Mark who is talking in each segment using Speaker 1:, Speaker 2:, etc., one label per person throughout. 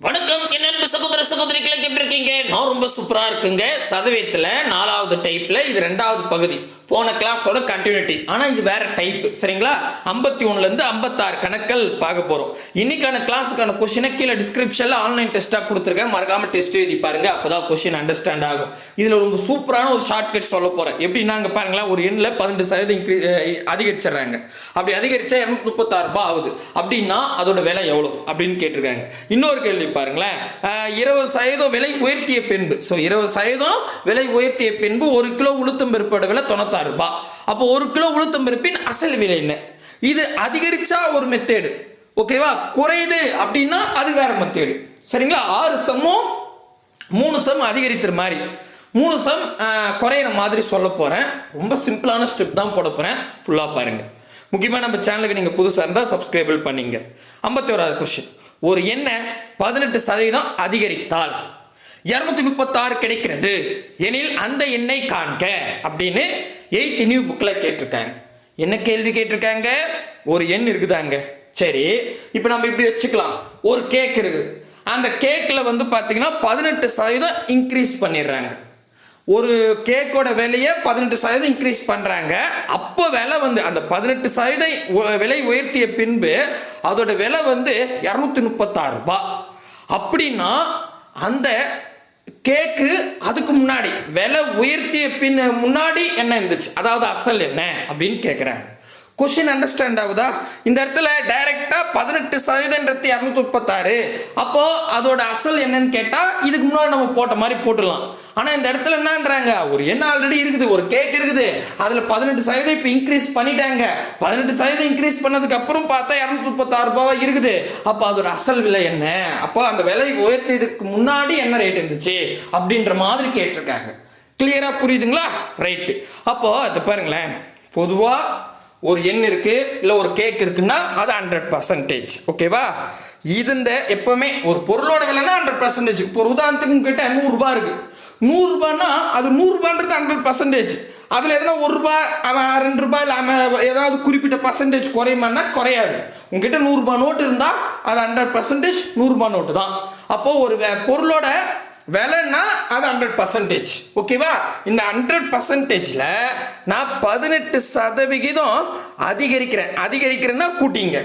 Speaker 1: வணக்கம். சகோதரிகளை எப்படி இருக்கீங்க? நான் ரொம்ப சூப்பரா இருக்குங்க. சதவீதத்துல நாலாவது டைப்ல இது ரெண்டாவது பகுதி. போன கிளாஸோட கண்டினியூட்டி ஆனா இது வேற டைப் சரிங்களா? ஐம்பத்தி ஒண்ணுல இருந்து ஐம்பத்தாறு கணக்கள் பார்க்க போறோம். இன்னைக்கான கிளாஸுக்கான கொஸ்டினை கீழே டிஸ்கிரிப்ஷன்ல ஆன்லைன் டெஸ்டா கொடுத்துருக்கேன். மறக்காம டெஸ்ட் எழுதி பாருங்க. அப்பதான் கொஸ்டின் அண்டர்ஸ்டாண்ட் ஆகும். இதுல ரொம்ப சூப்பரான ஒரு ஷார்ட்கட் சொல்ல போறேன். எப்படின்னா பாருங்களேன் ஒரு எண்ணில் பதினெட்டு சதவீதம் அதிகரிச்சிடுறாங்க. அப்படி அதிகரிச்சா இரநூத்தி முப்பத்தாறு ரூபாய் ஆகுது. அப்படின்னா அதோட விலை எவ்வளோ அப்படின்னு கேட்டிருக்காங்க. இன்னொரு கேள்வி பாருங்களேன். இருபது இருபது சதவீதம் விலை உயர்த்திய பின்பு. ஸோ இருபது சதவீதம் விலை உயர்த்திய பின்பு ஒரு கிலோ உளுத்தம் பருப்போட விலை தொண்ணூத்தாறு ரூபாய். அப்போ ஒரு கிலோ உளுத்தம் பருப்பின் அசல் விலை என்ன? இது அதிகரிச்சா ஒரு மெத்தேடு ஓகேவா குறையுது அப்படின்னா அது வேற மெத்தேடு சரிங்களா? ஆறு சம்மும் மூணு சம் அதிகரிக்கிற மாதிரி. மூணு சம் குறையிற மாதிரி சொல்ல போகிறேன் ரொம்ப சிம்பிளான ஸ்டெப் தான் போட போகிறேன் ஃபுல்லாக பாருங்கள் முக்கியமாக நம்ம சேனலுக்கு நீங்கள் புதுசாக இருந்தால் சப்ஸ்கிரைபிள் பண்ணிங்க. ஐம்பத்தி ஓராவது கொஸ்டின் ஒரு எண்ணை பதினெட்டு சதவீதம் அதிகரித்தால் இரநூத்தி முப்பத்தாறு கிடைக்கிறது. எனில் அந்த எண்ணை காண்க அப்படின்னு எயிட் நியூ புக்கில் கேட்டிருக்காங்க. என்ன கேள்வி கேட்டிருக்காங்க? ஒரு எண் இருக்குதாங்க. சரி இப்போ நம்ம இப்படி வச்சுக்கலாம். ஒரு கேக் இருக்குது. அந்த கேக்கில் வந்து பார்த்தீங்கன்னா பதினெட்டு சதவீதம் இன்க்ரீஸ் பண்ணிடுறாங்க. ஒரு கேக்கோட விலையை பதினெட்டு சதவீதம் இன்க்ரீஸ் பண்ணுறாங்க அப்போ விலை வந்து அந்த பதினெட்டு சதவீதம் விலை உயர்த்திய பின்பு அதோட விலை வந்து இரநூத்தி முப்பத்தாறு ரூபாய். அப்படின்னா அந்த கேக்கு அதுக்கு முன்னாடி விலை உயர்த்திய பின் முன்னாடி என்ன இருந்துச்சு? அதாவது அசல் என்ன? அப்படின்னு கேட்குறாங்க கொஸ்டின் அண்டர்ஸ்டாண்ட் ஆகுதா? இந்த இடத்துல டைரக்டா பதினெட்டு சதவீதம்ன்றது இரநூத்தி முப்பத்தாறு. அப்போ அதோட அசல் என்னன்னு கேட்டா இதுக்கு முன்னாடி நம்ம போட்ட மாதிரி போட்டுடலாம். ஆனா இந்த இடத்துல என்னன்றாங்க? ஒரு என்ன ஆல்ரெடி இருக்குது ஒரு கேக் இருக்குது. அதுல பதினெட்டு சதவீதம் இப்போ இன்க்ரீஸ் பண்ணிட்டாங்க. பதினெட்டு சதவீதம் இன்க்ரீஸ் பண்ணதுக்கு அப்புறம் பார்த்தா இரநூத்தி முப்பத்தாறு ரூபாய் இருக்குது. அப்போ அதோட அசல் விலை என்ன? அப்போ அந்த விலை உயர்த்ததுக்கு முன்னாடி என்ன ரேட் இருந்துச்சு? அப்படின்ற மாதிரி கேட்டிருக்காங்க. கிளியரா புரியுதுங்களா? ரைட்டு அப்போ அது பாருங்களேன். பொதுவாக ஒரு எண் இருக்கு இல்லை ஒரு கேக் இருக்குன்னா அது ஹண்ட்ரட் பர்சன்டேஜ் ஓகேவா இது இந்த எப்பவுமே ஒரு பொருளோட விலைன்னா ஹண்ட்ரட் பர்சன்டேஜ் இப்போ ஒரு உதாரணத்துக்கு உங்ககிட்ட நூறுரூபா இருக்கு. நூறுரூபான்னா அது நூறுரூபான்றது ஹண்ட்ரட் பர்சன்டேஜ் அதில் எதனா ஒரு ரூபாய் அவன் ரெண்டு ரூபாய் இல்லை அவன் ஏதாவது குறிப்பிட்ட பர்சன்டேஜ் குறையுமான்னா குறையாது. உங்ககிட்ட நூறுரூபா நோட்டு இருந்தால் அது ஹண்ட்ரட் பர்சன்டேஜ் நூறுரூபா நோட்டு தான். அப்போது ஒரு வே- பொருளோட விலைன்னா அது ஹண்ட்ரட் பர்சன்டேஜ் ஓகேவா இந்த ஹண்ட்ரட் பர்சன்டேஜில் நான் பதினெட்டு சதவிகிதம் அதிகரிக்கிறேன். அதிகரிக்கிறேன்னா கூட்டிங்க.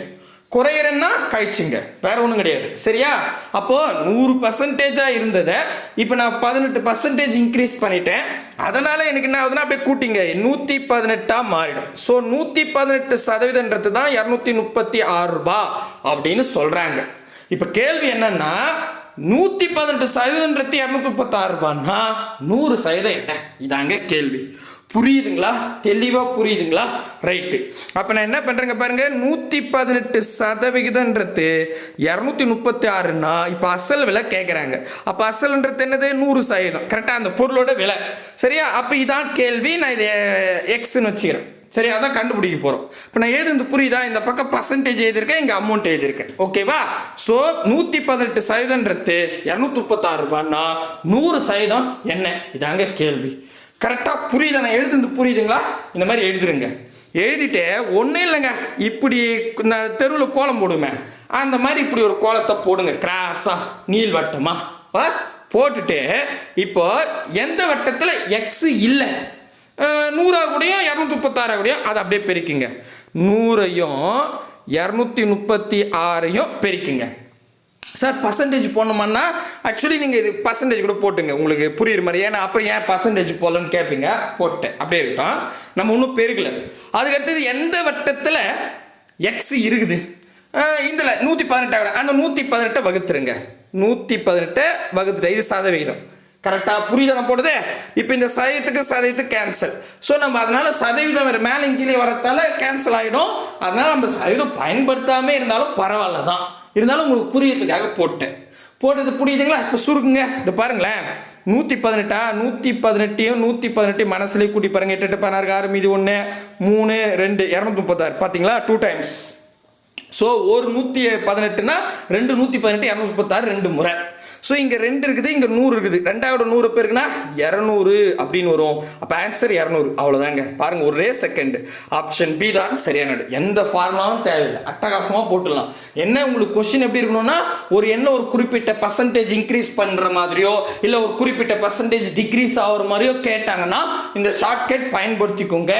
Speaker 1: குறையிறேன்னா கழிச்சுங்க. வேற ஒன்றும் கிடையாது. சரியா? அப்போ நூறு பர்சன்டேஜாக இருந்ததை இப்போ நான் பதினெட்டு பர்சன்டேஜ் இன்க்ரீஸ் பண்ணிட்டேன். அதனால எனக்கு என்ன ஆகுதுன்னா அப்படியே கூட்டிங்க. நூற்றி பதினெட்டாக மாறிடும். ஸோ நூற்றி பதினெட்டு சதவீதன்றது தான் இரநூத்தி முப்பத்தி ஆறு ரூபாய் அப்படின்னு சொல்கிறாங்க இப்போ கேள்வி என்னன்னா நூற்றி பதினெட்டு சதவீதன்றது இரநூத்தி முப்பத்தாறு ரூபான்னா நூறு சதவீதம் என்ன? இதாங்க கேள்வி. புரியுதுங்களா? தெளிவாக புரியுதுங்களா? ரைட்டு அப்போ நான் என்ன பண்ணுறேங்க பாருங்கள் நூற்றி பதினெட்டு சதவிகிதன்றது இரநூத்தி முப்பத்தி ஆறுனா இப்போ அசல் விலை கேட்குறாங்க அப்போ அசல்ன்றது என்னது? நூறு சதவீதம். கரெக்டாக அந்த பொருளோட விலை. சரியா? அப்போ இதான் கேள்வி. நான் இதை எக்ஸ்ன்னு வச்சுக்கிறேன். சரி அதான் கண்டுபிடிக்க போகிறோம் இப்போ நான் எழுதுந்து புரியுதா? இந்த பக்கம் பர்சன்டேஜ் எழுதியிருக்கேன் இங்கே அமௌண்ட் எழுதியிருக்கேன். ஓகேவா ஸோ நூற்றி பதினெட்டு சதவீதன்றது இரநூத்தி முப்பத்தாறு ரூபான்னா நூறு சதவீதம் என்ன? இதாங்க கேள்வி. கரெக்டாக புரியுதா? நான் எழுதுந்து புரியுதுங்களா? இந்த மாதிரி எழுதிருங்க. எழுதிட்டு ஒன்றும் இல்லைங்க. இப்படி இந்த தெருவில் கோலம் போடுமே. அந்த மாதிரி இப்படி ஒரு கோலத்தை போடுங்க. கிராஸாக நீள் வட்டமாக போட்டுட்டு இப்போ எந்த வட்டத்தில் எக்ஸு இல்லை? நூறா கூடயும் இரநூத்தி முப்பத்தாறு கூடயும் அதை அப்படியே பெருக்குங்க. நூறையும் இரநூத்தி முப்பத்தி ஆறையும் பெருக்குங்க. சார் பர்சன்டேஜ் போடணுமான்னா ஆக்சுவலி நீங்கள் இது பர்சன்டேஜ் கூட போட்டுங்க. உங்களுக்கு புரியுற மாதிரி. ஏன்னா அப்புறம் ஏன் பர்சன்டேஜ் போடலன்னு கேட்பீங்க போட்டேன். அப்படியே இருக்கட்டும். நம்ம ஒன்றும் பெருக்கல. அதுக்கு அடுத்தது எந்த வட்டத்தில் எக்ஸ் இருக்குது? இதில் நூற்றி பதினெட்டாக அந்த நூற்றி பதினெட்டை வகுத்துருங்க. நூற்றி பதினெட்டை வகுத்துட்டேன். இது சதவிகிதம். கரெக்டாக புரியுதா போடுது. இப்போ இந்த சதயத்துக்கு சதவீதத்துக்கு கேன்சல் ஸோ நம்ம அதனால சதவீதம் வேறு மேலே கீழே வரத்தால கேன்சல் ஆகிடும் அதனால நம்ம சதவீதம் பயன்படுத்தாமல் இருந்தாலும் பரவாயில்ல தான். இருந்தாலும் உங்களுக்கு புரியறதுக்காக போட்டேன். போட்டது புரியுதுங்களா? இப்போ சுருக்குங்க. இது பாருங்களேன். நூற்றி பதினெட்டா? நூற்றி பதினெட்டையும் நூற்றி பதினெட்டையும் மனசுலேயே கூட்டி பாருங்க. எட்டு எட்டு பதினாறு ஆறு மீதி ஒன்று மூணு ரெண்டு இரநூத்தி முப்பத்தாறு. பார்த்தீங்களா டூ டைம்ஸ் ஸோ ஒரு நூற்றி பதினெட்டுனா ரெண்டு நூற்றி பதினெட்டு இரநூத்தி முப்பத்தாறு ரெண்டு முறை. ஸோ இங்கே ரெண்டு இருக்குது இங்கே நூறு இருக்குது. ரெண்டாவது நூறு பேருக்குன்னா இரநூறு அப்படின்னு வரும். அப்போ ஆன்சர் இரநூறு. அவ்வளோதாங்க பாருங்க ஒரே செகண்ட் ஆப்ஷன் பி தான் சரியானது எந்த ஃபார்முலாவும் தேவையில்லை. அட்டகாசமாக போட்டுடலாம். என்ன உங்களுக்கு கொஸ்டின் எப்படி இருக்கணும்னா ஒரு என்ன ஒரு குறிப்பிட்ட பர்சன்டேஜ் இன்க்ரீஸ் பண்ணுற மாதிரியோ இல்லை ஒரு குறிப்பிட்ட பர்சன்டேஜ் டிக்ரீஸ் ஆகிற மாதிரியோ கேட்டாங்கன்னா இந்த ஷார்ட்கட் பயன்படுத்திக்கோங்க.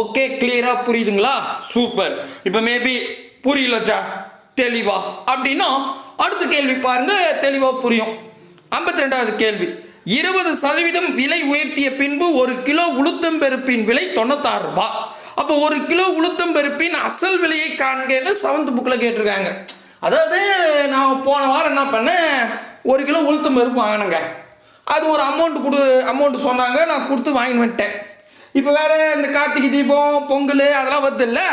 Speaker 1: ஓகே கிளியராக புரியுதுங்களா? சூப்பர் இப்போ மேபி புரியல ஜா. தெளிவா. அப்படின்னா அடுத்த கேள்வி பாருங்க தெளிவாக புரியும். ஐம்பத்தி ரெண்டாவது கேள்வி. இருபது சதவீதம் விலை உயர்த்திய பின்பு ஒரு கிலோ உளுத்தம் பெருப்பின் விலை தொண்ணூத்தாறு ரூபாய் அப்போ ஒரு கிலோ உளுத்தம் பெருப்பின் அசல் விலையை காண்கன்னு செவன்த் புக்கில் கேட்டிருக்காங்க. அதாவது நான் போன வாரம் என்ன பண்ணேன்? ஒரு கிலோ உளுத்தம் பெருப்பு வாங்கினேங்க. அது ஒரு அமௌண்ட் கொடு அமௌண்ட் சொன்னாங்க நான் கொடுத்து வாங்கிட்டு வந்துட்டேன். இப்போ வேறு இந்த கார்த்திகை தீபம் பொங்கல் அதெல்லாம் வருது இல்லை?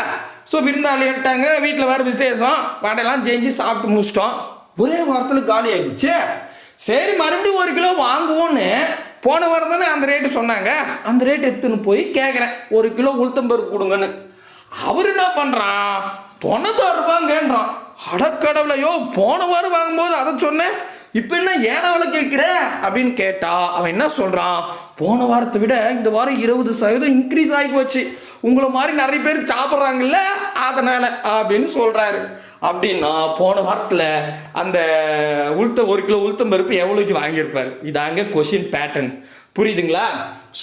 Speaker 1: ஸோ விருந்தாளி விட்டாங்க வீட்டில் வேற விசேஷம். வடையெல்லாம் செஞ்சு சாப்பிட்டு முடிச்சிட்டோம். ஒரே வாரத்தில் காலி ஆகிடுச்சு சரி மறுபடியும் ஒரு கிலோ வாங்குவோன்னு போன வாரம் தானே அந்த ரேட்டு சொன்னாங்க. அந்த ரேட் எடுத்துன்னு போய் கேட்குறேன் ஒரு கிலோ உளுத்தம்பருப்பு கொடுங்கன்னு. அவர் என்ன பண்ணுறான் தொண்ணூத்தாறு ரூபாங்கன்றான் அடக்கடவுளையோ போன வாரம் வாங்கும்போது அதை சொன்னேன். இப்போ என்ன ஏன அவளை கேட்குற அப்படின்னு கேட்டா அவன் என்ன சொல்கிறான் போன வாரத்தை விட இந்த வாரம் இருபது சதவீதம் இன்க்ரீஸ் ஆகி போச்சு. உங்களை மாதிரி நிறைய பேர் சாப்பிட்றாங்கல்ல அதனால அப்படின்னு சொல்கிறாரு அப்படின்னா போன வாரத்தில் அந்த உளுத்த ஒரு கிலோ உளுத்தம் பருப்பு எவ்வளோக்கு வாங்கியிருப்பாரு? இதாங்க கொஷின் பேட்டர்ன் புரியுதுங்களா?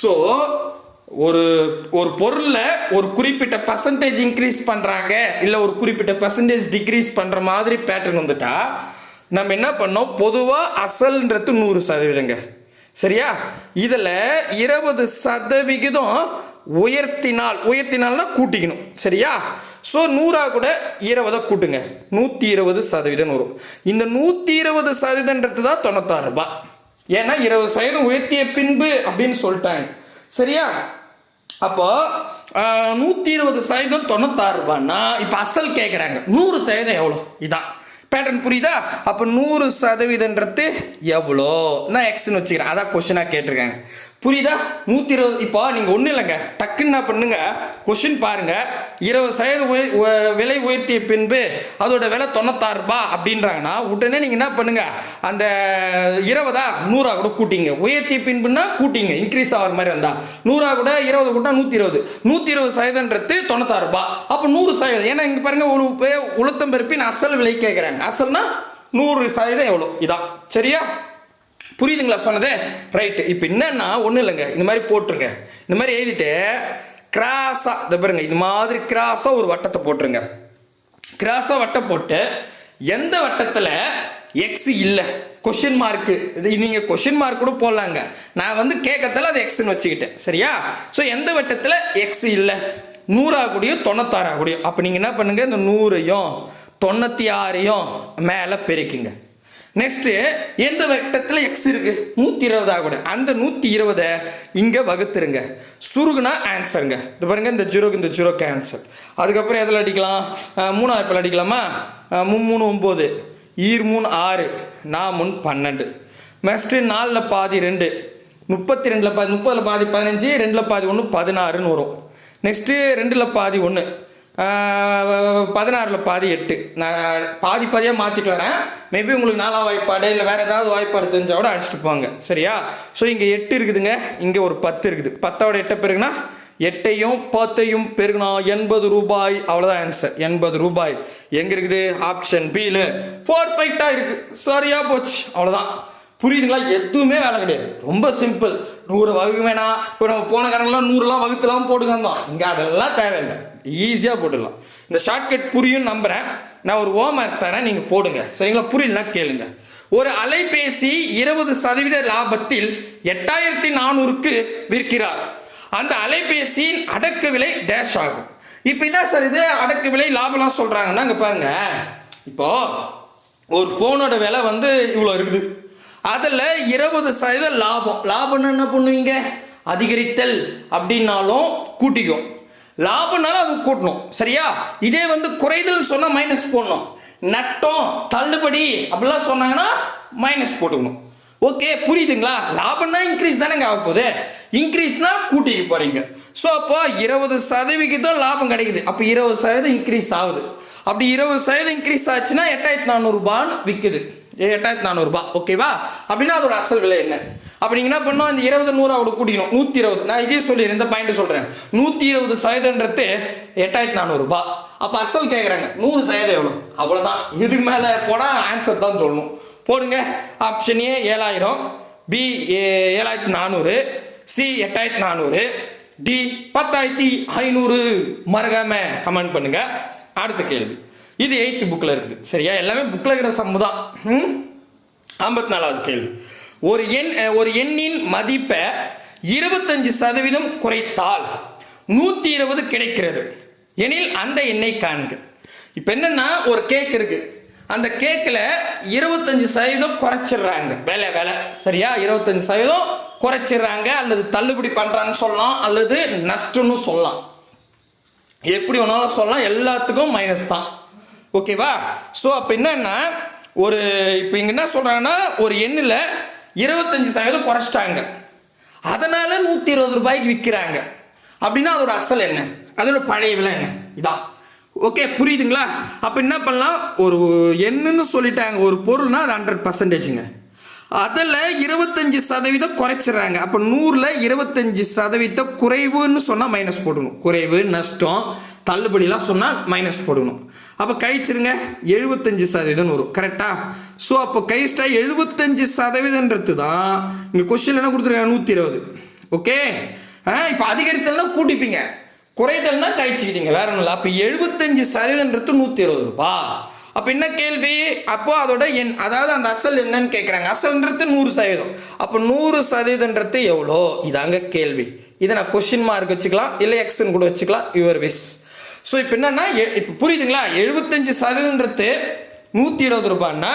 Speaker 1: ஸோ ஒரு ஒரு பொருளில் ஒரு குறிப்பிட்ட பர்சன்டேஜ் இன்க்ரீஸ் பண்ணுறாங்க இல்லை ஒரு குறிப்பிட்ட பர்சன்டேஜ் டிக்ரீஸ் பண்ணுற மாதிரி பேட்டர்ன் வந்துட்டா நம்ம என்ன பண்ணோம்? பொதுவாக அசல்ன்றது நூறு சதவீதங்க. சரியா? இதில் இருபது சதவிகிதம் உயர்த்தினால் உயர்த்தினால்னா கூட்டிக்கணும் சரியா? ஸோ நூறா கூட இருபதை கூட்டுங்க. நூற்றி இருபது சதவீதம் வரும் இந்த நூற்றி இருபது சதவீதன்றது தான் தொண்ணூத்தாறு ரூபாய் ஏன்னா இருபது சதவீதம் உயர்த்திய பின்பு அப்படின்னு சொல்லிட்டாங்க. சரியா? அப்போ நூற்றி இருபது சதவீதம் தொண்ணூத்தாறு ரூபான்னா இப்போ அசல் கேட்குறாங்க நூறு சதவீதம் எவ்வளோ? இதான். பேட்டர்ன் புரியுதா? அப்போ நூறு சதவீதன்றது எவ்வளோ? நான் எக்ஸ்னு வச்சுக்கிறேன். அதான் கொஷினாக கேட்டிருக்காங்க. புரியுதா? நூற்றி இருபது இப்போ நீங்கள் ஒன்றும் இல்லைங்க. டக்குன்னு என்ன பண்ணுங்க? கொஷின் பாருங்கள் இருபது சதவீதம் விலை உயர்த்திய பின்பு அதோட விலை தொண்ணூத்தாறு ரூபா அப்படின்றாங்கன்னா உடனே நீங்கள் என்ன பண்ணுங்கள் அந்த இருபதா நூறா கூட கூட்டிங்க. உயர்த்திய பின்புன்னா கூட்டிங்க. இன்க்ரீஸ் ஆகிற மாதிரி இருந்தால் நூறா கூட இருபது கூட நூற்றி இருபது நூற்றி இருபது சதவீதன்றது தொண்ணூத்தாறு ரூபா. அப்போ நூறு சதவீதம். ஏன்னா இங்கே பாருங்கள் ஒரு உளுத்தம் பருப்பின் அசல் விலை கேட்குறாங்க அசல்னா நூறு சதவீதம் எவ்வளோ இதான். சரியா? புரியுதுங்களா சொன்னது? ரைட்டு இப்போ என்னன்னா ஒன்றும் இல்லைங்க. இந்த மாதிரி போட்டுருங்க. இந்த மாதிரி எழுதிட்டு கிராஸாக இதை பாருங்க. இது மாதிரி கிராஸாக ஒரு வட்டத்தை போட்டுருங்க. கிராஸாக வட்டம் போட்டு எந்த வட்டத்தில் எக்ஸ் இல்லை? கொஷின் மார்க்கு இது நீங்கள் கொஷின் மார்க் கூட போடலாங்க. நான் வந்து கேட்கறதால அது எக்ஸ்னு வச்சுக்கிட்டேன். சரியா? ஸோ எந்த வட்டத்தில் எக்ஸ் இல்லை? நூறாகக்கூடியும் தொண்ணூத்தாறாகக்கூடியும் அப்போ நீங்கள் என்ன பண்ணுங்க? இந்த நூறையும் தொண்ணூற்றி ஆறையும் மேலே பெருக்குங்க. நெக்ஸ்ட் எந்த வட்டத்தில் எக்ஸ் இருக்கு? நூற்றி இருபதாக கூட. அந்த நூற்றி இருபதை இங்கே வகுத்துருங்க. சுருகுனா ஆன்சருங்க இது பாருங்க இந்த ஜீரோக்கு இந்த ஜீரோக்கு ஆன்சர் அதுக்கப்புறம் எதில் அடிக்கலாம்? மூணா மூணாவது இப்போ அடிக்கலாமா அஹ், மூணு ஒம்பது. ஈர் மூணு ஆறு. நான் மூணு பன்னெண்டு. நெக்ஸ்ட்டு நாலில் பாதி ரெண்டு. முப்பத்தி ரெண்டில் பாதி முப்பதில் பாதி பதினஞ்சு ரெண்டில் பாதி ஒன்று பதினாறுன்னு வரும். நெக்ஸ்ட்டு ரெண்டில் பாதி ஒன்று பதினாறில் பாதி எட்டு. நான் பாதி பாதியாக மாற்றிட்டு வரேன். மேபி உங்களுக்கு நாலாம் வாய்ப்பாடு இல்லை வேறு ஏதாவது வாய்ப்பாடு தெரிஞ்சால் கூட அடிச்சுட்டு போங்க. சரியா? ஸோ இங்கே எட்டு இருக்குதுங்க. இங்கே ஒரு பத்து இருக்குது. பத்தோட எட்டை பெருகுனா எட்டையும் பத்தையும் பெருகுனா எண்பது ரூபாய். அவ்வளோதான் ஆன்சர் எண்பது ரூபாய். எங்கே இருக்குது? ஆப்ஷன் பியில் ஃபைட்டாக இருக்குது சரியா போச்சு. அவ்வளோதான் புரியுதுங்களா? எதுவுமே வேலை கிடையாது. ரொம்ப சிம்பிள் நூறு வகுக்க வேணாம். இப்போ நம்ம போன கணக்கெல்லாம் நூறுலாம் வகுத்துலாம் போட்டுங்க தான் இங்கே அதெல்லாம் தேவையில்லை. ஈஸியாக போட்டுடலாம். இந்த ஷார்ட்கட் புரியும் நம்புகிறேன் நான் ஒரு ஹோம்ஒர்க் தரேன் நீங்கள் போடுங்க. சரிங்களா? புரியலனா கேளுங்க. ஒரு அலைபேசி இருபது சதவீத லாபத்தில் எட்டாயிரத்தி நானூறுக்கு விற்கிறார். அந்த அலைபேசியின் அடக்க விலை டேஷ் ஆகும். இப்போ என்ன சார் இது? அடக்க விலை லாபம்லாம் சொல்கிறாங்கன்னா இங்கே பாருங்க. இப்போ ஒரு ஃபோனோட விலை வந்து இவ்வளோ இருக்குது. அதில் இருபது சதவீத லாபம். லாபம்னு என்ன பண்ணுவீங்க? அதிகரித்தல் அப்படின்னாலும் கூட்டிக்கும். லாபம்னாலும் அது கூட்டணும். சரியா? இதே வந்து குறைதல்னு சொன்னால் மைனஸ் போடணும். நட்டம் தள்ளுபடி அப்படிலாம் சொன்னாங்கன்னா மைனஸ் போட்டுக்கணும். ஓகே புரியுதுங்களா? லாபம்னா இன்க்ரீஸ் தானேங்க ஆக போகுது. இன்க்ரீஸ்னா கூட்டிக்கு போறீங்க. ஸோ அப்போ இருபது சதவிகிதம் லாபம் கிடைக்குது. அப்போ இருபது சதவீதம் இன்க்ரீஸ் ஆகுது. அப்படி இருபது சதவீதம் இன்க்ரீஸ் ஆச்சுன்னா எட்டாயிரத்தி நானூறுபான்னு விற்குது எட்டாயிரத்தி நானூறுபா ஓகேவா அப்படின்னா அதோட அசல் விலை என்ன? அப்போ நீங்கள் என்ன பண்ணோம் இந்த இருபது நூறு அவட கூட்டிக்கணும். நூற்றி இருபது நான் இதே சொல்லிடுறேன் இந்த பாயிண்ட் சொல்கிறேன் நூற்றி இருபது சதவீதன்றது எட்டாயிரத்தி நானூறுபா. அப்போ அசல் கேட்குறாங்க நூறு சதவீதம் எவ்வளோ அவ்வளோதான் இதுக்கு மேலே போனால் ஆன்சர் தான் சொல்லணும். போடுங்க. ஆப்ஷன் ஏ ஏழாயிரம். பி ஏழாயிரத்தி நானூறு. சி எட்டாயிரத்தி நானூறு. டி பத்தாயிரத்தி ஐநூறு. மறக்காம கமெண்ட் பண்ணுங்க. அடுத்த கேள்வி. இது எயித்து புக்கில் இருக்குது. சரியா? எல்லாமே புக்கில் இருக்கிற சம்மு தான். ம் ஐம்பத்தி நாலாவது கேள்வி. ஒரு எண் ஒரு எண்ணின் மதிப்பை இருபத்தஞ்சு சதவீதம் குறைத்தால் நூற்றி இருபது கிடைக்கிறது. எனில் அந்த எண்ணை காண்க. இப்போ என்னன்னா ஒரு கேக் இருக்கு. அந்த கேக்கில் இருபத்தஞ்சு சதவீதம் குறைச்சிடுறாங்க. விலை விலை. சரியா? இருபத்தஞ்சு சதவீதம் குறைச்சிடுறாங்க. அல்லது தள்ளுபடி பண்ணுறாங்கன்னு சொல்லலாம். அல்லது நஷ்டம்னு சொல்லலாம். எப்படி வேணாலும் சொல்லலாம். எல்லாத்துக்கும் மைனஸ் தான். ஓகேவா ஸோ அப்போ என்னன்னா ஒரு இப்போ இங்கே என்ன சொல்கிறாங்கன்னா ஒரு எண்ணில் இருபத்தஞ்சி சதவீதம் குறைச்சிட்டாங்க. அதனால் நூற்றி இருபது ரூபாய்க்கு விற்கிறாங்க அப்படின்னா அதோட அசல் என்ன? அதோட பழைய விலை என்ன? இதான் ஓகே புரியுதுங்களா? அப்போ என்ன பண்ணலாம்? ஒரு என்னன்னு சொல்லிட்டாங்க. ஒரு பொருள்னா அது ஹண்ட்ரட் பர்சன்டேஜுங்க அதில் இருபத்தஞ்சி சதவீதம் குறைச்சிடுறாங்க. அப்போ நூறில் இருபத்தஞ்சி சதவீதம் குறைவுன்னு சொன்னால் மைனஸ் போடணும். குறைவு நஷ்டம் தள்ளுபடிலாம் சொன்னால் மைனஸ் போடணும். அப்போ கழிச்சிருங்க எழுபத்தஞ்சி சதவீதம் வரும். கரெக்டா ஸோ அப்போ கழிச்சிட்டா எழுபத்தஞ்சி சதவீதன்றது தான் இங்கே கொஸ்டின் என்ன கொடுத்துருக்காங்க? நூற்றி இருபது ஓகே ஆ இப்போ அதிகரித்தல்னா கூட்டிப்பீங்க. குறைதல்னா கழிச்சுக்கிட்டீங்க. வேற ஒன்றும் இல்லை. அப்போ எழுபத்தஞ்சு சதவீதன்றது நூற்றி இருபது ரூபா. அப்போ என்ன கேள்வி? அப்போ அதோட என் அதாவது அந்த அசல் என்னன்னு கேட்குறாங்க அசல்ன்றது நூறு சதவீதம். அப்போ நூறு சதவீதன்றது எவ்வளோ? இதாங்க கேள்வி. இதை நான் கொஷின் மார்க் வச்சுக்கலாம் இல்லை எக்ஸ்ன்னு கூட வச்சுக்கலாம். யுவர் விஸ் ஸோ இப்போ என்னன்னா எ- இப்போ புரியுதுங்களா? எழுபத்தஞ்சு சதவீதன்றது நூற்றி இருபது ரூபான்னா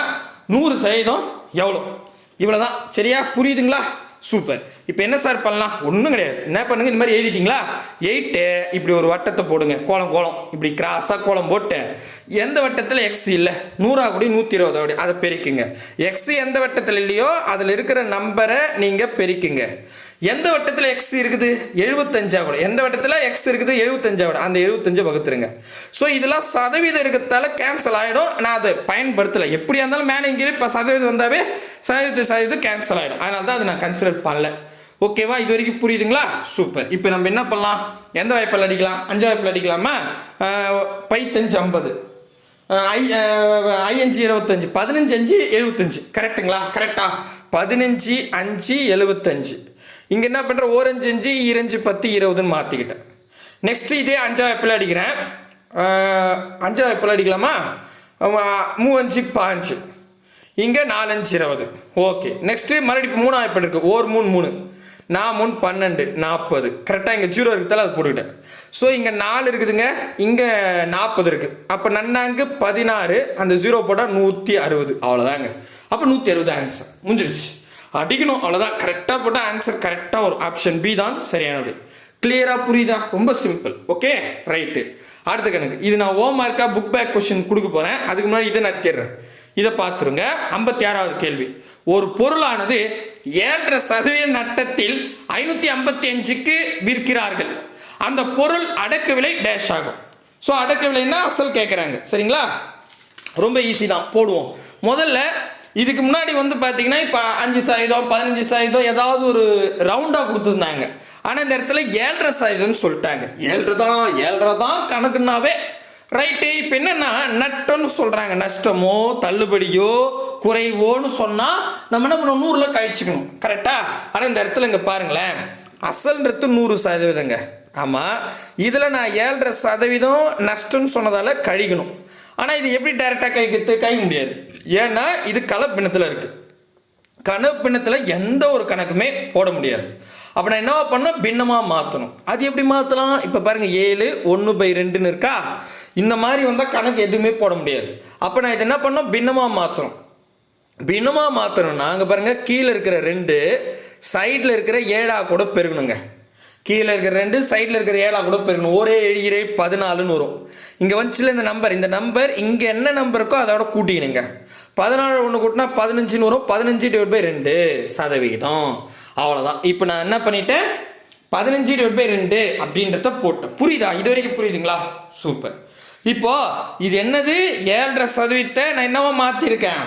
Speaker 1: நூறு சதவீதம் எவ்வளோ? இவ்வளோதான் சரியா? புரியுதுங்களா? சூப்பர். இப்போ என்ன சார் பண்ணலாம்? ஒன்றும் கிடையாது. என்ன பண்ணுங்க? இந்த மாதிரி எழுதிட்டீங்களா? எயிட்டு இப்படி ஒரு வட்டத்தை போடுங்க. கோலம் கோலம். இப்படி கிராஸாக கோலம் போட்டு எந்த வட்டத்தில் எக்ஸ் இல்லை? நூறா கூடி நூற்றி இருபது அப்படி. அதை பெருக்குங்க. எக்ஸ் எந்த வட்டத்தில் இல்லையோ அதில் இருக்கிற நம்பரை நீங்கள் பெருக்குங்க. எந்த வட்டத்தில் எக்ஸ் இருக்குது? எழுபத்தஞ்சாவோட எந்த வட்டத்தில் எக்ஸ் இருக்குது? எழுபத்தஞ்சாவோட அந்த எழுபத்தஞ்சை வகுத்துருங்க. ஸோ இதெல்லாம் சதவீதம் இருக்கிறதால கேன்சல் ஆகிடும் நான் அதை பயன்படுத்தலை. எப்படியா இருந்தாலும் மேலே இங்கே இப்போ சதவீதம் வந்தாவே சதவீதத்தை சதவீதம் கேன்சல் ஆகிடும் அதனால தான் அதை நான் கன்சிடர் பண்ணல. ஓகேவா இது வரைக்கும் புரியுதுங்களா? சூப்பர் இப்போ நம்ம என்ன பண்ணலாம்? எந்த வாய்ப்பில் அடிக்கலாம்? அஞ்சு வாய்ப்பில் அடிக்கலாமா? பைத்தஞ்சு ஐம்பது. ஐ அஹ் இருபத்தஞ்சு பதினஞ்சு அஞ்சு எழுபத்தஞ்சு. கரெக்ட்டுங்களா கரெக்டா பதினஞ்சு அஞ்சு எழுபத்தஞ்சு. இங்கே என்ன பண்ணுற ஓரஞ்சு அஞ்சு இரஞ்சு பத்து இருபதுன்னு மாற்றிக்கிட்டேன் நெக்ஸ்ட் இதே அஞ்சாவது எப்பில் அடிக்கிறேன். அஞ்சாவது எப்பில் அடிக்கலாமா? மூவஞ்சு பாஞ்சு. இங்கே நாலஞ்சு இருபது. ஓகே நெக்ஸ்ட்டு மறுபடியும் மூணாவது எப்படி இருக்குது ஓர் மூணு மூணு. நான் மூணு பன்னெண்டு நாற்பது. கரெக்டாக இங்கே ஜீரோ இருக்குதால அது போட்டுக்கிட்டேன். ஸோ இங்கே நாலு இருக்குதுங்க. இங்கே நாற்பது இருக்குது அப்போ நன்னாங்கு பதினாறு அந்த ஜீரோ போட்டால் நூற்றி அறுபது. அவ்வளோதாங்க அப்போ நூற்றி அறுபது ஆன்சர் முடிஞ்சிருச்சு. அடிக்கணும் அவ்வளோதான் கரெக்டாக போட்டால் ஆன்சர் கரெக்டாக வரும் ஆப்ஷன் பி தான் சரியானது. கிளியராக புரியுதா? ரொம்ப சிம்பிள் ஓகே ரைட்டு அடுத்த கணக்கு. இது நான் ஓ மார்க்காக புக் பேக் கொஸ்டின் கொடுக்க போகிறேன் அதுக்கு முன்னாடி இதை நடத்திடுறேன் இதை பார்த்துருங்க. ஐம்பத்தி ஆறாவது கேள்வி. ஒரு பொருளானது ஏழரை சதவீத நட்டத்தில் ஐநூற்றி ஐம்பத்தி அஞ்சுக்கு விற்கிறார்கள். அந்த பொருள் அடக்க விலை டேஷ் ஆகும். ஸோ அடக்க விலைன்னா அசல் கேட்குறாங்க சரிங்களா? ரொம்ப ஈஸி தான். போடுவோம். முதல்ல இதுக்கு முன்னாடி வந்து பார்த்தீங்கன்னா இப்போ அஞ்சு சதவீதம் பதினஞ்சு சதவீதம் ஏதாவது ஒரு ரவுண்டாக கொடுத்துருந்தாங்க. ஆனால் இந்த இடத்துல ஏழரை சதவீதம்னு சொல்லிட்டாங்க. ஏழரை தான் ஏழரை தான் கணக்குனாவே ரைட்டு இப்போ என்னென்னா நட்டம்னு சொல்கிறாங்க நஷ்டமோ தள்ளுபடியோ குறைவோன்னு சொன்னால் நம்ம என்ன பண்ணணும் நூறில் கழிச்சுக்கணும். கரெக்டாக ஆனால் இந்த இடத்துல இங்கே பாருங்களேன். அசல்ன்றது நூறு சதவீதங்க. ஆமாம் இதில் நான் ஏழரை சதவீதம் நஷ்டம்னு சொன்னதால் கழிக்கணும். ஆனால் இது எப்படி டைரெக்டாக கழிக்கிறது? கழிக்க முடியாது. ஏன்னா இது கலப்பினத்தில் இருக்குது கணப்பினத்தில் எந்த ஒரு கணக்குமே போட முடியாது. அப்போ நான் என்ன பண்ணணும்? பின்னமாக மாற்றணும் அது எப்படி மாற்றலாம் இப்போ பாருங்கள் ஏழு ஒன்று பை ரெண்டுன்னு இருக்கா? இந்த மாதிரி வந்தால் கணக்கு எதுவுமே போட முடியாது. அப்போ நான் இது என்ன பண்ணோம் பின்னமாக மாற்றணும் பின்னமாக மாற்றணும்னா அங்கே பாருங்கள் கீழே இருக்கிற ரெண்டு சைடில் இருக்கிற ஏழா கூட பெருகணுங்க. கீழே இருக்கிற ரெண்டு சைடில் இருக்கிற ஏழாக கூட பெருகணும். ஒரே ஏழு பதினாலுன்னு வரும். இங்கே வந்துச்சுல இந்த நம்பர் இந்த நம்பர் இங்கே என்ன நம்பர் இருக்கோ அதோட கூட்டிக்கணுங்க பதினாலு ஒன்று கூட்டினா பதினஞ்சுன்னு வரும். பதினஞ்சு டிவைட் பை ரெண்டு சதவிகிதம். அவ்வளோதான் இப்போ நான் என்ன பண்ணிட்டேன்? பதினஞ்சு டிவைட் பை ரெண்டு அப்படின்றத போட்டேன். புரியுதா? இது வரைக்கும் புரியுதுங்களா? சூப்பர் இப்போ இது என்னது? ஏழரை சதவீதத்தை நான் என்னவோ மாற்றிருக்கேன்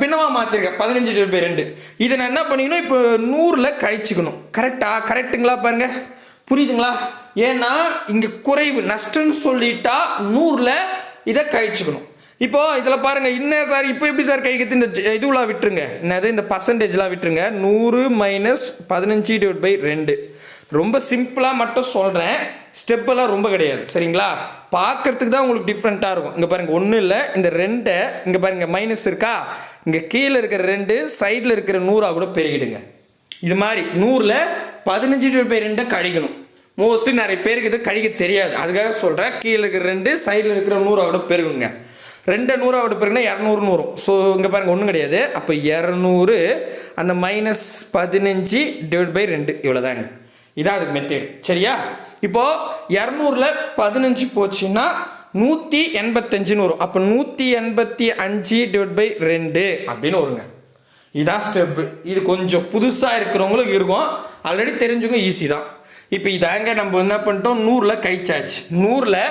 Speaker 1: பின்னமாக மாற்றிருக்கேன் பதினஞ்சு டிவைட் பை ரெண்டு. இதை நான் என்ன பண்ணிக்கணும்? இப்போ நூறில் கழிச்சுக்கணும். கரெக்டாக கரெக்டுங்களா பாருங்கள் புரியுதுங்களா? ஏன்னா இங்கே குறைவு. நஷ்டம்னு சொல்லிட்டா நூறில் இதை கழிச்சுக்கணும். இப்போ இதில் பாருங்கள் இன்னும் சார்? இப்போ எப்படி சார் கைக்கு இந்த இதுவெலாம் விட்டுருங்க? என்னது? இந்த பர்சன்டேஜ்லாம் விட்டுருங்க. நூறு மைனஸ் பதினஞ்சு டிவைட் பை ரெண்டு. ரொம்ப சிம்பிளாக மட்டும் சொல்கிறேன் ஸ்டெப்பெல்லாம் ரொம்ப கிடையாது. சரிங்களா? பார்க்கறதுக்கு தான் உங்களுக்கு டிஃப்ரெண்ட்டாக இருக்கும். இங்கே பாருங்கள் ஒன்றும் இல்லை. இந்த ரெண்டை இங்கே பாருங்க மைனஸ் இருக்கா? இங்கே கீழே இருக்கிற ரெண்டு சைடில் இருக்கிற நூறா கூட பெருகிடுங்க. இது மாதிரி நூறில் பதினஞ்சு டிவைட் பை ரெண்டை கழிக்கணும். மோஸ்ட்லி நிறைய பேருக்கு இது கழிக்க தெரியாது. அதுக்காக சொல்கிறேன் கீழே இருக்கிற ரெண்டு சைடில் இருக்கிற நூறா கூட பெருகுங்க. ரெண்டு நூறாவோட பிறகுனா இரநூறுன்னு வரும் ஸோ இங்கே பாருங்கள் ஒன்றும் கிடையாது. அப்போ இரநூறு அந்த மைனஸ் பதினஞ்சு டிவைட் பை ரெண்டு இவ்வளோதாங்க இதான் அதுக்கு மெத்தேடு சரியா? இப்போ இரநூறுல பதினஞ்சு போச்சுன்னா நூற்றி எண்பத்தஞ்சுன்னு வரும். அப்போ நூற்றி எண்பத்தி அஞ்சு டிவைட் பை ரெண்டு அப்படின்னு வருங்க. இதான் ஸ்டெப்பு இது கொஞ்சம் புதுசாக இருக்கிறவங்களுக்கு இருக்கும். ஆல்ரெடி தெரிஞ்சுங்க ஈஸி தான். இப்போ இதாங்க நம்ம என்ன பண்ணிட்டோம்? நூறில் கழிச்சாச்சு. நூறில்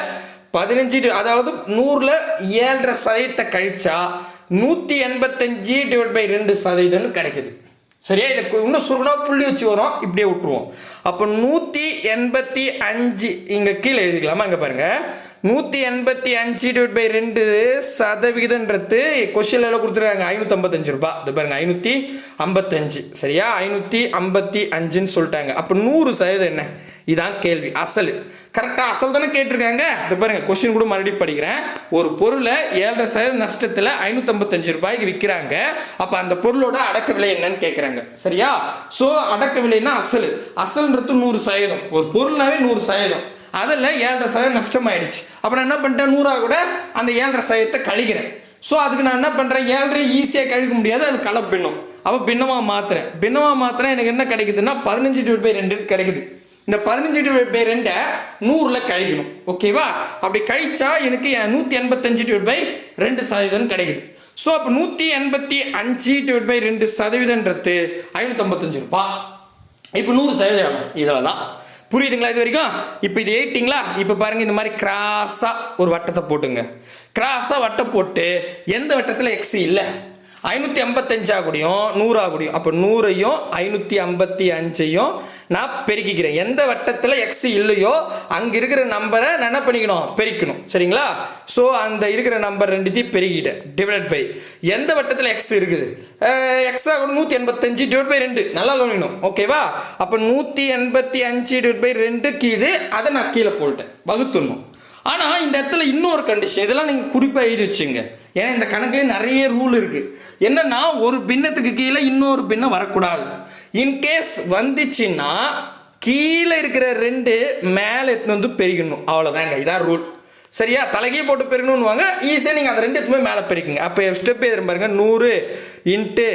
Speaker 1: பதினஞ்சு டி- அதாவது நூறில் ஏழரை சதவீதத்தை கழிச்சா நூற்றி எண்பத்தஞ்சு டிவைட் பை ரெண்டு சதவீதம்னு கிடைக்குது. சரியா? இதை இன்னும் சுருணா புள்ளி வச்சு வரும். இப்படியே விட்டுருவோம். அப்போ நூற்றி எண்பத்தி அஞ்சு இங்கே கீழே எழுதிக்கலாமா? இங்கே பாருங்கள் நூற்றி எண்பத்தி அஞ்சு டிவைட் பை ரெண்டு சதவிகிதன்றது கொஷினில் எல்லாம் கொடுத்துருக்காங்க. ஐநூற்றம்பத்தஞ்சு ரூபாய். இது பாருங்க ஐநூற்றி ஐம்பத்தஞ்சு. சரியா? ஐநூற்றி ஐம்பத்தி அஞ்சுன்னு சொல்லிட்டாங்க. அப்போ நூறு சதவீதம் என்ன? இதான் கேள்வி. அசல். கரெக்டாக அசல் தானே கேட்டிருக்காங்க? இது பாருங்க கொஸ்டின் கூட மறுபடியும் படிக்கிறேன். ஒரு பொருளை ஏழரை சதவீத நஷ்டத்தில் ஐநூற்றம்பத்தஞ்சு ரூபாய்க்கு விற்கிறாங்க அப்போ அந்த பொருளோட அடக்க விலை என்னன்னு கேட்குறாங்க சரியா? ஸோ அடக்க விலைன்னா அசல். அசல்ன்றது நூறு சதவீதம். ஒரு பொருள்னாவே நூறு சதவீதம். அதில் ஏழரை சதவீதம் நஷ்டமாயிடுச்சு. அப்போ நான் என்ன பண்ணிட்டேன்? நூறாக கூட அந்த ஏழரை சதவீதத்தை கழிக்கிறேன். ஸோ அதுக்கு நான் என்ன பண்ணுறேன் ஏழரை ஈஸியாக கழிக்க முடியாது. அது களை பின்னம். அப்போ பின்னமாக மாற்றுறேன் பின்னமாக மாற்றுறேன் எனக்கு என்ன கிடைக்குதுன்னா பதினஞ்சு டிவைட் பை ரெண்டு கிடைக்குது. இந்த பதினஞ்சு டிவைட் பை ரெண்டை நூறில் கழிக்கணும். ஓகேவா அப்படி கழிச்சா எனக்கு நூற்றி எண்பத்தஞ்சு டிவைட் பை ரெண்டு சதவீதம் கிடைக்குது. ஸோ அப்போ நூற்றி எண்பத்தி அஞ்சு டிவைட் பை ரெண்டு சதவீதன்றது ஐநூற்றம்பத்தஞ்சு ரூபா. இப்போ நூறு சதவீதம் இதில் தான் புரியுதுங்களா இது வரைக்கும்? இப்போ இது எயிட்டிங்களா இப்போ பாருங்கள் இந்த மாதிரி கிராஸாக ஒரு வட்டத்தை போட்டுங்க. கிராஸாக வட்டம் போட்டு எந்த வட்டத்தில் எக்ஸ் இல்லை? ஐநூற்றி ஐம்பத்தஞ்சா கூடியும் நூறா கூடியும். அப்போ நூறையும் ஐநூற்றி ஐம்பத்தி அஞ்சையும் நான் பெருக்கிக்கிறேன். எந்த வட்டத்தில் எக்ஸ் இல்லையோ அங்கே இருக்கிற நம்பரை நான் என்ன பண்ணிக்கணும்? பெருக்கணும். சரிங்களா? ஸோ அந்த இருக்கிற நம்பர் ரெண்டுத்தையும் பெருக்கிட்டேன். டிவைட் பை எந்த வட்டத்தில் எக்ஸ் இருக்குது? எக்ஸா கூட நூற்றி எண்பத்தஞ்சு டிவைட் பை ரெண்டு. நல்லா கவனிக்கணும். ஓகேவா அப்போ நூற்றி எண்பத்தி அஞ்சு டிவைட் பை ரெண்டுக்கு இது அதை நான் கீழே போட்டேன் வகுத்துடணும். ஆனால் இந்த இடத்துல இன்னொரு கண்டிஷன் இதெல்லாம் நீங்கள் குறிப்பாக எழுதி வச்சுங்க. ஏன்னா இந்த கணக்குலேயே நிறைய ரூல் இருக்குது என்னென்னா ஒரு பின்னத்துக்கு கீழே இன்னொரு பின்னம் வரக்கூடாது. இன்கேஸ் வந்துச்சுன்னா கீழே இருக்கிற ரெண்டு மேலே எடுத்துன்னு வந்து பெருகணும் அவ்வளோதாங்க இதான் ரூல் சரியா? தலைகையை போட்டு பெருகணும்னுவாங்க. ஈஸியாக நீங்கள் அந்த ரெண்டு எடுத்துமே மேலே பெருக்குங்க. அப்போ ஸ்டெப் எதிரும் பாருங்க. நூறு இன்ட்டு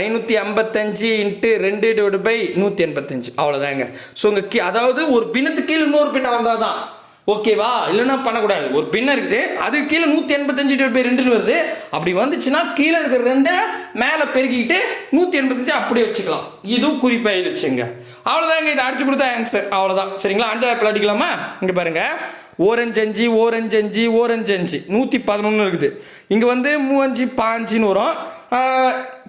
Speaker 1: ஐநூற்றி ஐம்பத்தஞ்சு இன்ட்டு ரெண்டு டிவைடு பை நூற்றி எண்பத்தஞ்சு. அவ்வளோதாங்க ஸோ உங்கள் கீ அதாவது ஒரு பின்னத்துக்கு கீழே இன்னொரு பின்னம் வந்தால் தான் ஓகேவா இல்லைன்னா பண்ணக்கூடாது. ஒரு பின் இருக்குது. அது கீழே நூற்றி எண்பத்தஞ்சு டிவைட் பை ரெண்டுன்னு வருது. அப்படி வந்துச்சுன்னா கீழே இருக்கிற ரெண்டை மேலே பெருக்கிக்கிட்டு நூற்றி எண்பத்தஞ்சு அப்படியே வச்சுக்கலாம். இதுவும் குறிப்பாயிருச்சுங்க அவ்வளோதாங்க இதை அடிச்சு கொடுத்தா ஆன்சர் அவ்வளோதான் சரிங்களா? அஞ்சாவது அடிக்கலாமா? இங்கே பாருங்க. ஓரஞ்சு அஞ்சு ஓரஞ்சு அஞ்சு ஓரஞ்சு அஞ்சு நூற்றி பதினொன்று இருக்குது. இங்கே வந்து மூவஞ்சு பாஞ்சுன்னு வரும்.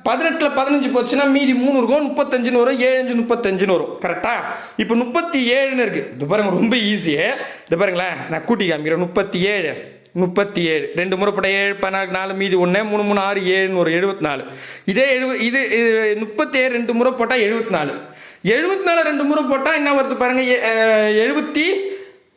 Speaker 1: பதினெட்டில் பதினஞ்சு போச்சுன்னா மீதி மூணு இருக்கும். முப்பத்தஞ்சுன்னு வரும். ஏழு அஞ்சு முப்பத்தஞ்சுன்னு வரும். கரெக்டாக இப்போ முப்பத்தி ஏழுன்னு இருக்குது இது பாருங்க ரொம்ப ஈஸியே இது பாருங்களேன் நான் கூட்டி காமிக்கிறேன். முப்பத்தி ஏழு முப்பத்தி ஏழு ரெண்டு முறை போட்ட ஏழு பதினாலு நாலு மீதி ஒன்று மூணு மூணு ஆறு ஏழுன்னு ஒரு எழுபத்தி நாலு இதே எழுப இது இது முப்பத்தி ஏழு ரெண்டு முறை போட்டால் எழுபத்தி நாலு எழுபத்தி நாலு ரெண்டு முறை போட்டால் என்ன வருது பாருங்கள் எழுபத்தி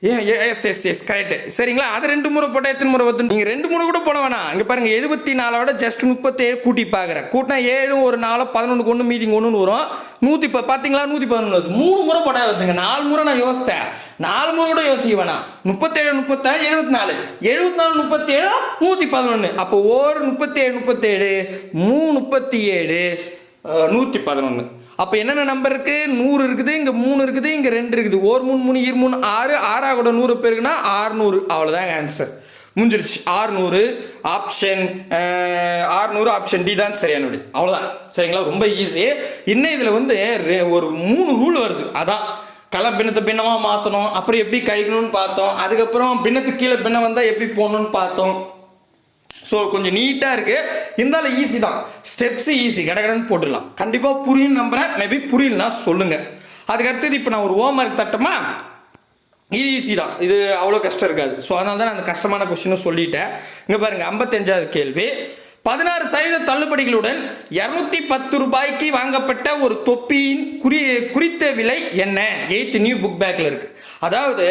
Speaker 1: எஸ் எஸ் எஸ் கரெக்ட் சரிங்களா? அது ரெண்டு முறை போட்டால் எத்தனை முறை பத்து நீங்கள் ரெண்டு முறை கூட போட வேணாம். இங்கே பாருங்கள் எழுபத்தி நாலோட ஜஸ்ட் முப்பத்தேழு கூட்டி பார்க்குறேன் கூட்டினா ஏழும் ஒரு நாலு பதினொன்றுக்கு ஒன்று மீதிங்க ஒன்றுன்னு வரும். நூற்றி ப பார்த்தீங்களா நூற்றி பதினொன்று மூணு முறை போட்டா வருதுங்க. நாலு முறை நான் யோசித்தேன். நாலு முறை கூட யோசிக்க வேணாம். முப்பத்தேழு முப்பத்தேழு எழுபத்தி நாலு எழுபத்தி நாலு முப்பத்தேழு? நூற்றி பதினொன்று அப்போ ஒரு முப்பத்தேழு முப்பத்தேழு மூணு முப்பத்தி ஏழு நூற்றி பதினொன்று அப்போ என்னென்ன நம்பர் இருக்குது நூறு இருக்குது இங்கே மூணு இருக்குது இங்கே ரெண்டு இருக்குது. ஒரு மூணு மூணு இரு மூணு ஆறு. ஆறாக கூட நூறு பேருக்குன்னா ஆறுநூறு. அவ்வளோதான் ஆன்சர் முடிஞ்சிருச்சு. ஆறுநூறு ஆப்ஷன் ஆறுநூறு ஆப்ஷன் டி தான் சரியான விடு அவ்வளோதான் சரிங்களா? ரொம்ப ஈஸி இன்னும் இதில் வந்து ஒரு மூணு ரூல் வருது. அதான். கலை பின்னத்தை பின்னமாக மாற்றணும் அப்புறம் எப்படி கழிக்கணும்னு பார்த்தோம். அதுக்கப்புறம் பின்னத்துக்கு கீழே பின்னம் வந்தால் எப்படி போகணுன்னு பார்த்தோம். ஸோ கொஞ்சம் நீட்டாக இருக்குது இருந்தாலும் ஈஸி தான். ஸ்டெப்ஸு ஈஸி கடகடன்னு போட்டுடலாம். கண்டிப்பாக புரியும் நம்புறேன். மேபி புரியலனா சொல்லுங்கள் அதுக்கு அடுத்தது இப்போ நான் ஒரு ஹோம்ஒர்க் தட்டமா? இது ஈஸி தான். இது அவ்வளோ கஷ்டம் இருக்காது. ஸோ அதனால தான் நான் அந்த கஷ்டமான கொஸ்டினும் சொல்லிட்டேன். இங்கே பாருங்கள் ஐம்பத்தஞ்சாவது கேள்வி. பதினாறு சதவீத தள்ளுபடிகளுடன் இரநூத்தி பத்து ரூபாய்க்கு வாங்கப்பட்ட ஒரு தொப்பியின் குறி குறித்த விலை என்ன? எயித்து நியூ புக் பேக்கில் இருக்கு. அதாவது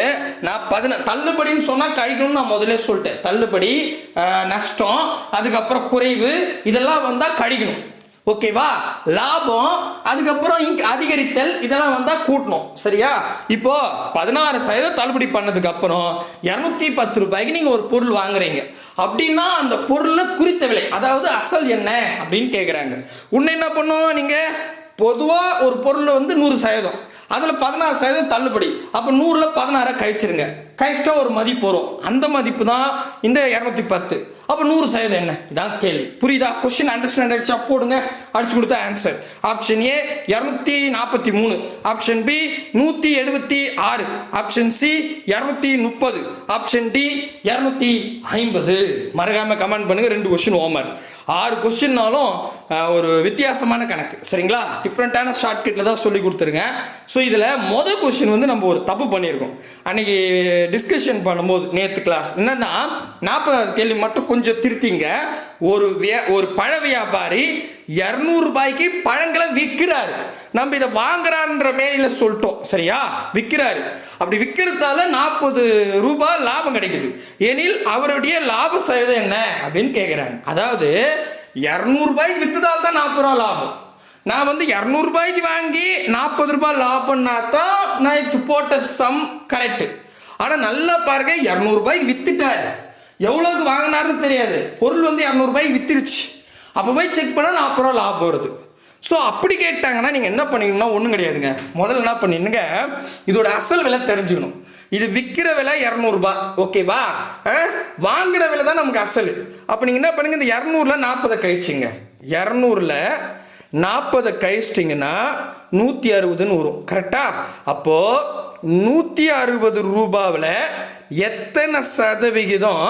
Speaker 1: நான் பதின தள்ளுபடின்னு சொன்னால் கழிக்கணும்னு நான் முதல்ல சொல்லிட்டேன். தள்ளுபடி நஷ்டம் அதுக்கப்புறம் குறைவு இதெல்லாம் வந்தால் கழிக்கணும். ஓகேவா லாபம் அதுக்கப்புறம் இங்க அதிகரித்தல் இதெல்லாம் வந்தா கூட்டணும். சரியா? இப்போ பதினாறு சதவீதம் தள்ளுபடி பண்ணதுக்கு அப்புறம் இரநூத்தி பத்து ரூபாய்க்கு நீங்க ஒரு பொருள் வாங்குறீங்க. அப்படின்னா அந்த பொருள் குறித்த விலை அதாவது அசல் என்ன அப்படின்னு கேக்குறாங்க. உன்ன என்ன பண்ணுவோம் நீங்க? பொதுவா ஒரு பொருள் வந்து நூறு சதவீதம். அதுல பதினாறு சதவீதம் தள்ளுபடி. அப்போ நூறுல பதினாறை கழிச்சிருங்க. கழிச்சிட்டா ஒரு மதிப்பு வரும். அந்த மதிப்பு தான் இந்த இரநூத்தி பத்து. அப்போ நூறு சதவீதம் என்ன? இதான் கேள்வி. புரியுதா? கொஸ்டின் அண்டர்ஸ்டாண்ட் அடிச்சா போடுங்க. அடிச்சு கொடுத்தா ஆன்சர் ஆப்ஷன் ஏ இரநூத்தி நாற்பத்தி மூணு ஆப்ஷன் பி நூற்றி எழுபத்தி ஆறு ஆப்ஷன் சி இரநூத்தி முப்பது ஆப்ஷன் டி இரநூத்தி ஐம்பது மறக்காம கமெண்ட் பண்ணுங்க. ரெண்டு கொஸ்டின் ஓமர் ஆறு கொஸ்டின்னாலும் ஒரு வித்தியாசமான கணக்கு. சரிங்களா? டிஃப்ரெண்ட்டான ஷார்ட்கட்டில் தான் சொல்லி கொடுத்துருக்கேன் ஸோ இதில் மொதல் கொஸ்டின் வந்து நம்ம ஒரு தப்பு பண்ணியிருக்கோம். அன்னைக்கு டிஸ்கஷன் பண்ணும்போது நேற்று கிளாஸ் என்னென்னா நாற்பதாவது கேள்வி மட்டும் கொஞ்சம் திருத்திங்க. ஒரு வியா ஒரு பழ வியாபாரி இரநூறுபாய்க்கு பழங்களை விற்கிறாரு. நம்ம இதை வாங்குறான்ற மேனியில் சொல்லிட்டோம். சரியா? விற்கிறாரு. அப்படி விற்கிறதால நாற்பது ரூபாய் லாபம் கிடைக்குது. எனில் அவருடைய லாப சதவீதம் என்ன? அப்படின்னு கேட்குறாங்க அதாவது இரநூறுபாய்க்கு விற்றதால் தான் நாற்பது ரூபா லாபம். நான் வந்து இரநூறுபாய்க்கு வாங்கி நாற்பது ரூபாய் லாபம்னா தான் நான் இது போட்ட சம் கரெக்டு ஆனால் நல்லா பாருங்க இரநூறுபாய்க்கு விற்றுட்டாரு எவ்வளோக்கு வாங்கினாருன்னு தெரியாது. பொருள் வந்து இரநூறுபாய்க்கு விற்றுருச்சு அப்போ போய் செக் பண்ணால் நாற்பது ரூபா லாபம் வருது ஸோ அப்படி கேட்டாங்கன்னா நீங்கள் என்ன பண்ணிக்கணும்னா ஒன்றும் கிடையாதுங்க. முதல்ல என்ன பண்ணிடுங்க இதோட அசல் விலை தெரிஞ்சுக்கணும். இது விற்கிற விலை இரநூறுபா. ஓகேவா வாங்கின விலை தான் நமக்கு அசல். அப்போ நீங்கள் என்ன பண்ணுங்க இந்த இரநூறுல நாற்பதை கழிச்சிங்க. இரநூறுல நாற்பதை கழிச்சிட்டிங்கன்னா நூற்றி அறுபதுன்னு வரும். கரெக்டா அப்போது நூற்றி அறுபது ரூபாவில் எத்தனை சதவிகிதம்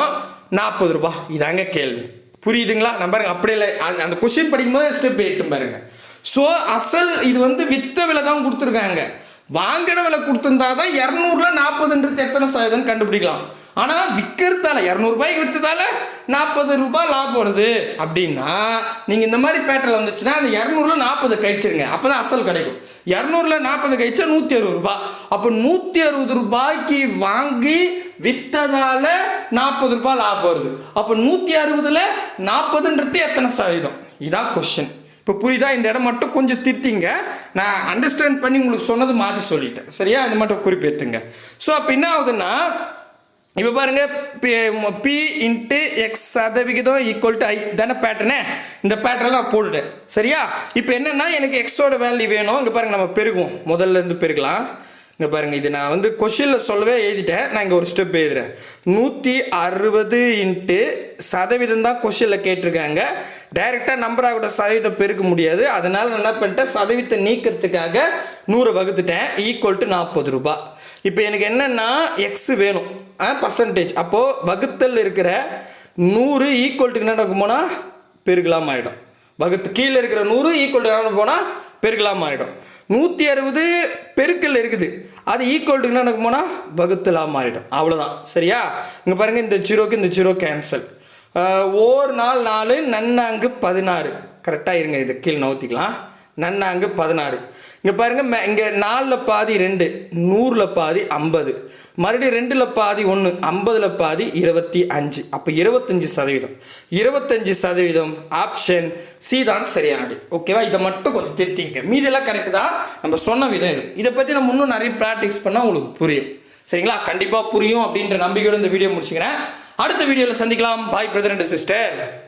Speaker 1: நாற்பது ரூபாய் இதாங்க கேள்வி. புரியுதுங்களா? நம்ம அப்படி அப்படியே இல்லை. அந்த- அந்த கொஸ்டின் படிக்கும்போது ஸ்டெப் எயிட்டும் பாருங்க. ஸோ அசல் இது வந்து வித்த விலை தான் கொடுத்துருக்காங்க. வாங்கின விலை கொடுத்துருந்தா தான் இரநூறுல நாற்பதுன்றது எத்தனை சதவீதம் கண்டுபிடிக்கலாம். ஆனால் விற்கிறதால இரநூறுபாய்க்கு விற்றதால நாற்பது ரூபாய் லாபம் வருது. அப்படின்னா நீங்கள் இந்த மாதிரி பேட்டர்ல வந்துச்சுன்னா அந்த இரநூறுல நாற்பது கழிச்சிருங்க. அப்போ தான் அசல் கிடைக்கும். இரநூறுல நாற்பது கழிச்சா நூற்றி அறுபது ரூபாய். அப்போ நூற்றி அறுபது ரூபாய்க்கு வாங்கி விற்றதால நாற்பது ரூபாய் லாபம் வருது. அப்போ நூற்றி அறுபதில் நாற்பதுன்றது எத்தனை சதவீதம்? இதான் கொஷின் இப்போ புரியுதா? இந்த இடம் மட்டும் கொஞ்சம் திருத்திங்க. நான் அண்டர்ஸ்டாண்ட் பண்ணி உங்களுக்கு சொன்னது மாற்றி சொல்லிட்டேன். சரியா? அது மட்டும் குறிப்பேற்றுங்க ஸோ அப்போ என்ன ஆகுதுன்னா இப்போ பாருங்க பி இன்ட்டு எக்ஸ் சதவிகிதம் ஈக்குவல் டு ஐ தானே பேட்டர்னே இந்த பேட்டர்லாம் நான் போட்டுட்டேன். சரியா? இப்போ என்னென்னா எனக்கு எக்ஸோட வேல்யூ வேணும். இங்கே பாருங்க நம்ம பெருகுவோம். முதல்ல இருந்து பெருகலாம். இங்கே பாருங்க இது நான் வந்து கொஷினில் சொல்லவே எழுதிட்டேன். நான் இங்கே ஒரு ஸ்டெப் எழுதுறேன். நூற்றி அறுபது இன்ட்டு சதவீதம் தான் கொஷினில் கேட்டிருக்காங்க. டைரெக்டாக நம்பராக கூட சதவீதம் பெருக்க முடியாது. அதனால நான் என்ன பண்ணிட்டேன்? சதவீதத்தை நீக்கிறதுக்காக நூறு வகுத்துட்டேன். ஈக்குவல் டு நாற்பது ரூபாய். இப்போ எனக்கு என்னென்னா எக்ஸு வேணும். பர்சன்டேஜ் அப்போது வகுத்தல் இருக்கிற நூறு ஈக்குவல்ட்டுக்கு என்ன என்ன போனால் பெருகலாம் ஆகிடும் வகுத்து கீழே இருக்கிற நூறு ஈக்குவல்டு என்ன போனால் பெருகலாம் ஆகிடும் நூற்றி அறுபது பெருக்கல் இருக்குது. அது ஈக்குவல்ட்டுக்கு என்ன என்ன போனால் வகுத்தலாம் மாறிடும். அவ்வளோதான் சரியா? இங்கே பாருங்கள் இந்த ஜீரோக்கு இந்த ஜீரோ கேன்சல் ஓர் நாள் நாலு நன்னாங்கு பதினாறு. கரெக்டாக இருங்க இது கீழே நவுத்திக்கலாம் நன்னாங்கு பதினாறு. இங்கே பாருங்க மே- இங்கே நாலில் பாதி ரெண்டு நூறில் பாதி ஐம்பது. மறுபடியும் ரெண்டில் பாதி ஒன்று ஐம்பதில் பாதி இருபத்தி அஞ்சு. அப்போ இருபத்தஞ்சி சதவீதம். இருபத்தஞ்சி சதவீதம் ஆப்ஷன் சி தான் சரியானது ஓகேவா இதை மட்டும் கொஞ்சம் திருத்திங்க. மீதெல்லாம் கரெக்டு தான். நம்ம சொன்ன விதம் இது. இதை பற்றி நம்ம இன்னும் நிறைய ப்ராக்டிஸ் பண்ணால் உங்களுக்கு புரியும். சரிங்களா? கண்டிப்பாக புரியும் அப்படின்ற நம்பிக்கையோட இந்த வீடியோ முடிச்சுக்கிறேன். அடுத்த வீடியோவில் சந்திக்கலாம். பாய் பிரதர் அண்ட் சிஸ்டர்